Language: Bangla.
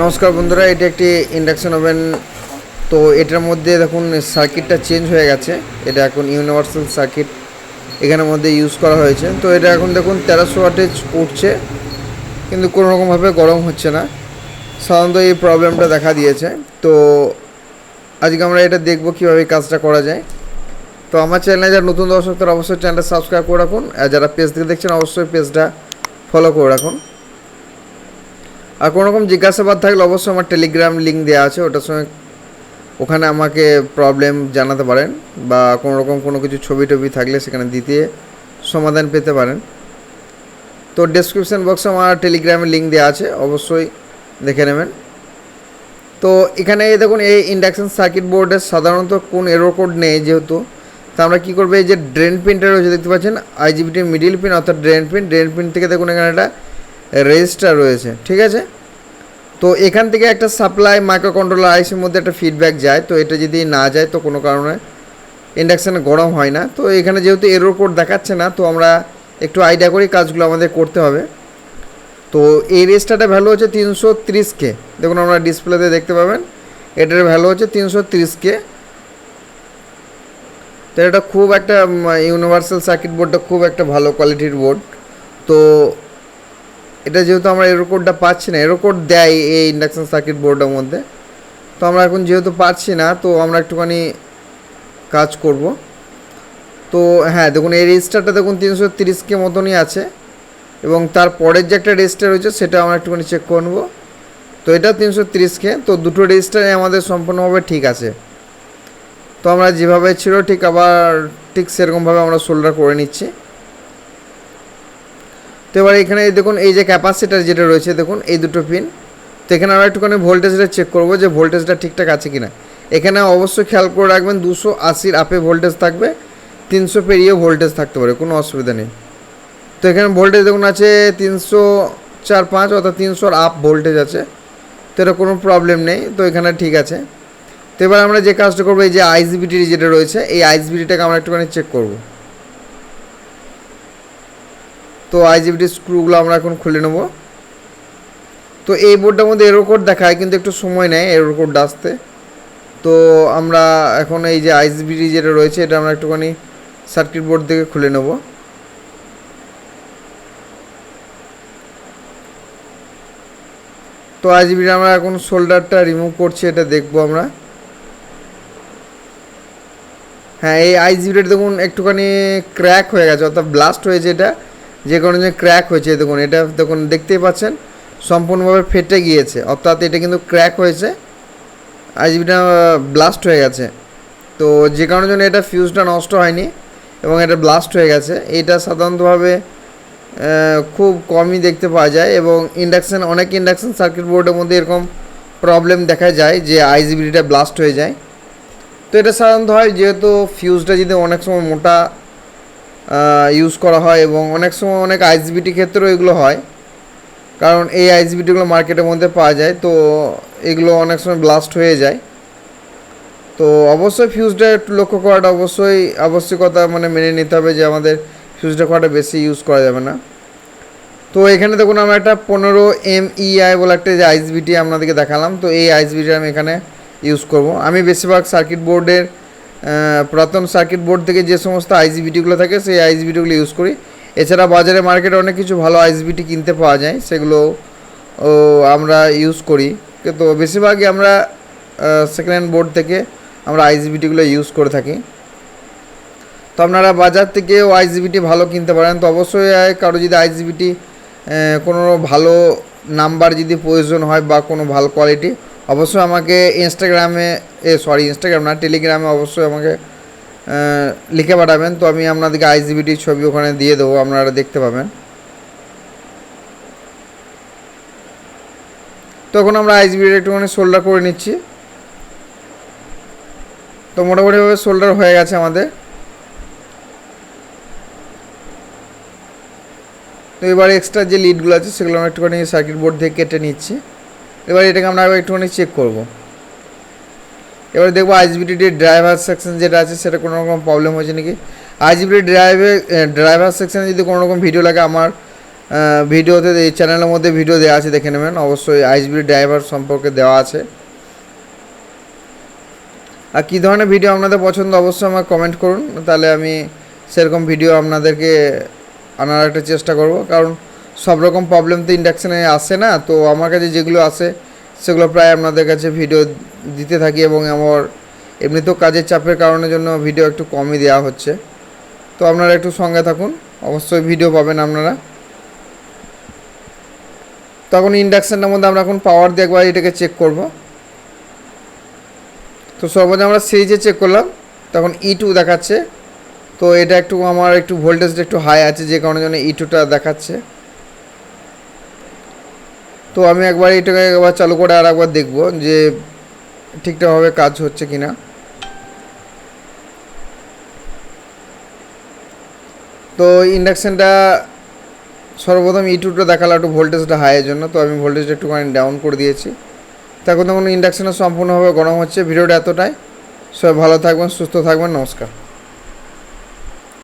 নমস্কার বন্ধুরা, এটি একটি ইন্ডাকশন ওভেন তো এটার মধ্যে দেখুন সার্কিটটা চেঞ্জ হয়ে গেছে। এটা এখন ইউনিভার্সাল সার্কিট এখানের মধ্যে ইউজ করা হয়েছে। তো এটা এখন দেখুন তেরোশো ওয়াটেজ উঠছে, কিন্তু কোনো রকমভাবে গরম হচ্ছে না। সাধারণত এই প্রবলেমটা দেখা দিয়েছে। তো আজকে আমরা এটা দেখব কীভাবে কাজটা করা যায়। তো আমার চ্যানেলে যারা নতুন দর্শক, তারা অবশ্যই চ্যানেলটা সাবস্ক্রাইব করে রাখুন। আর যারা পেজ থেকে দেখছেন, অবশ্যই পেজটা ফলো করে রাখুন। আর কোনো রকম জিজ্ঞাসাবাদ থাকলে অবশ্যই আমার টেলিগ্রাম লিঙ্ক দেওয়া আছে, ওটার সঙ্গে ওখানে আমাকে প্রবলেম জানাতে পারেন বা কোনো রকম কোনো কিছু ছবি টবি থাকলে সেখানে দিতে সমাধান পেতে পারেন। তো ডেসক্রিপশান বক্সে আমার টেলিগ্রামের লিঙ্ক দেওয়া আছে, অবশ্যই দেখে নেবেন। তো এখানে দেখুন, এই ইন্ডাকশন সার্কিট বোর্ডে সাধারণত কোন এরো কোড নেই যেহেতু, তো আমরা কী করব, এই যে ড্রেন পিনটা রয়েছে, দেখতে পাচ্ছেন আইজিবিটির মিডিল পিন অর্থাৎ ড্রেন পিন ড্রেন পিন থেকে দেখুন এখানে একটা রেজিস্টার রয়েছে, ঠিক আছে? তো এখান থেকে একটা সাপ্লাই মাইক্রো কন্ট্রোলার আইসির মধ্যে একটা ফিডব্যাক যায়, তো এটা যদি না যায় তো কোনো কারণে ইন্ডাকশানে গরম হয় না। তো এখানে যেহেতু এরো কোড দেখাচ্ছে না, তো আমরা একটু আইডিয়া করি কাজগুলো আমাদের করতে হবে। তো এই রেজিস্টারটা ভ্যালু হচ্ছে তিনশো কে। দেখুন আমরা ডিসপ্লেতে দেখতে পাবেন, এটার ভ্যালু হচ্ছে তিনশো কে। তো এটা খুব একটা ইউনিভার্সাল সার্কিট বোর্ডটা খুব একটা ভালো কোয়ালিটির বোর্ড তো এটা যেহেতু আমরা এরো কোডটা পাচ্ছি না এরো কোড দেয় এই ইন্ডাকশান সার্কিট বোর্ডের মধ্যে। তো আমরা এখন যেহেতু পাচ্ছি না, তো আমরা একটুখানি কাজ করব। তো হ্যাঁ দেখুন, এই রেজিস্টারটা দেখুন, তিনশো তিরিশকে মতনই আছে। এবং তার পরের যে একটা রেজিস্টার রয়েছে, সেটা আমরা একটুখানি চেক করে নেব। তো এটা তিনশো তিরিশকে, তো দুটো রেজিস্টারে আমাদের সম্পূর্ণভাবে ঠিক আছে। তো আমরা যেভাবে ছিল, ঠিক আবার ঠিক সেরকমভাবে আমরা সোল্ডার করে নিচ্ছি। তো এবার এখানে দেখুন, এই যে ক্যাপাসিটার যেটা রয়েছে, দেখুন, এই দুটো পিন তো এখানে আমরা একটুখানি ভোল্টেজটা চেক করব যে ভোল্টেজটা ঠিকঠাক আছে কি না এখানে অবশ্যই খেয়াল করে রাখবেন, দুশো আশির আপে ভোল্টেজ থাকবে, তিনশো পেরিয়েও ভোল্টেজ থাকতে পারে, কোনো অসুবিধা নেই। তো এখানে ভোল্টেজ দেখুন আছে তিনশো চার পাঁচ, অর্থাৎ তিনশোর আপ ভোল্টেজ আছে। তো এটা কোনো প্রবলেম নেই, তো এখানে ঠিক আছে। তো এবার আমরা যে কাজটা করব, এই যে আইসবিটি যেটা রয়েছে, এই আইসবিটিটাকে আমরা একটুখানি চেক করব। তো আইজিবিটি স্ক্রুগুলো আমরা এখন খুলে নেব। তো এই বোর্ডটার মধ্যে এরো কোড দেখায়, কিন্তু একটু সময় নেয় এরো কোডটা আসতে। তো আমরা এখন এই যে আইজিবিটি যেটা রয়েছে, এটা আমরা একটুখানি সার্কিট বোর্ড থেকে খুলে নেব। তো আইজিবিটি আমরা এখন শোল্ডারটা রিমুভ করছি, এটা দেখব আমরা। হ্যাঁ এই আইজিবিটা দেখুন, একটুখানি ক্র্যাক হয়ে গেছে, অর্থাৎ ব্লাস্ট হয়েছে এটা। যে কারণে ক্র্যাক হয়েছে, দেখুন, এটা দেখুন, দেখতেই পাচ্ছেন, সম্পূর্ণভাবে ফেটে গিয়েছে। অর্থাৎ এটা কিন্তু ক্র্যাক হয়েছে, আইজিবিটা ব্লাস্ট হয়ে গেছে। তো যে কারণের জন্য এটা ফিউজটা নষ্ট হয়নি এবং এটা ব্লাস্ট হয়ে গেছে। এটা সাধারণতভাবে খুব কমই দেখতে পাওয়া যায় এবং ইন্ডাকশান অনেক ইন্ডাকশান সার্কিট বোর্ডের মধ্যে এরকম প্রবলেম দেখা যায় যে আইজিবিটা ব্লাস্ট হয়ে যায়। তো এটা সাধারণত হয়, যেহেতু ফিউজটা যদি অনেক সময় মোটা ইউজ করা হয় এবং অনেক সময় অনেক আইসবিটি ক্ষেত্রেও এগুলো হয়। কারণ এই আইসবিটিগুলো মার্কেটের মধ্যে পাওয়া যায়, তো এগুলো অনেক সময় ব্লাস্ট হয়ে যায়। তো অবশ্যই ফিউজটা একটু লক্ষ্য করাটা অবশ্যই আবশ্যকতা মানে মেনে নিতে হবে যে আমাদের ফিউজটা করাটা বেশি ইউজ করা যাবে না। তো এখানে দেখুন আমরা একটা পনেরো এম ইআই বলে একটা যে আইসবিটি আপনাদেরকে দেখালাম, তো এই আইসবিটি আমি এখানে ইউজ করব। আমি বেশিরভাগ সার্কিট বোর্ডের পুরাতন সার্কিট বোর্ড থেকে যে সমস্ত আইজিবিটিগুলো থাকে, সেই আইজিবিটিগুলো ইউজ করি। এছাড়া বাজারে মার্কেটে অনেক কিছু ভালো আইজিবিটি কিনতে পাওয়া যায়, সেগুলো আমরা ইউজ করি। কিন্তু বেশিরভাগই আমরা সেকেন্ড হ্যান্ড বোর্ড থেকে আমরা আইজিবিটিগুলো ইউজ করে থাকি। তো আপনারা বাজার থেকেও আইজিবিটি ভালো কিনতে পারেন। তো অবশ্যই কারও যদি আইজিবিটি কোনো ভালো নাম্বার যদি প্রয়োজন হয় বা কোনো ভালো কোয়ালিটি অবশ্যই আমাকে ইনস্টাগ্রামে এ সরি ইনস্টাগ্রাম না টেলিগ্রামে অবশ্যই আমাকে লিখে পাঠাবেন। তো আমি আপনাদেরকে আইজিবিটির ছবি ওখানে দিয়ে দেবো, আপনারা দেখতে পাবেন। তখন আমরা আইজিবিটি একটুখানি শোল্ডার করে নিচ্ছি। তো মোটামুটিভাবে শোল্ডার হয়ে গেছে আমাদের। তো এবার এক্সট্রা যে লিডগুলো আছে, সেগুলো আমরা একটুখানি সার্কিট বোর্ড থেকে কেটে নিচ্ছি। এবার এটাকে আমরা আবার একটুখানি চেক করব। এবার দেখব আইজিবিটির ড্রাইভার সেকশন যেটা আছে, সেটা কোনো রকম প্রবলেম হয়েছে নাকি? আইজিবিটি ড্রাইভে ড্রাইভার সেকশনে যদি কোনো রকম ভিডিও লাগে আমার ভিডিওতে এই চ্যানেলের মধ্যে ভিডিও দেওয়া আছে, দেখে নেবেন। অবশ্যই আইসবির ড্রাইভার সম্পর্কে দেওয়া আছে। আর কী ধরনের ভিডিও আপনাদের পছন্দ, অবশ্যই আমাকে কমেন্ট করুন। তাহলে আমি সেরকম ভিডিও আপনাদেরকে আনার একটা চেষ্টা করব। কারণ সব রকম প্রবলেম তো ইন্ডাকশানে আসে না, তো আমার কাছে যেগুলো আসে সেগুলো প্রায় আপনাদের কাছে ভিডিও দিতে থাকি এবং আমার এমনিতেও কাজের চাপের কারণের জন্য ভিডিও একটু কমই দেওয়া হচ্ছে। তো আপনারা একটু সঙ্গে থাকুন, অবশ্যই ভিডিও পাবেন আপনারা। তখন ইন্ডাকশানটার মধ্যে আমরা এখন পাওয়ার দিয়ে একবার এটাকে চেক করব। তো সর্বদা আমরা সিরিজে চেক করলাম, তখন ই টু দেখাচ্ছে। তো এটা একটু আমার একটু ভোল্টেজটা একটু হাই আছে, যে কারণে জন্য ই টুটা দেখাচ্ছে। তো আমি একবার এটাকে একবার চালু করে আর একবার দেখব যে ঠিকঠাকভাবে কাজ হচ্ছে কি না তো ইন্ডাকশানটা সর্বপ্রথম ইউটিউবটা দেখাল একটু ভোল্টেজটা হাইয়ের জন্য, তো আমি ভোল্টেজটা একটুখানি ডাউন করে দিয়েছি। তখন তখন ইন্ডাকশানটা সম্পূর্ণভাবে গরম হচ্ছে, ভিডিওটা এতটাই। সবাই ভালো থাকবেন, সুস্থ থাকবেন, নমস্কার।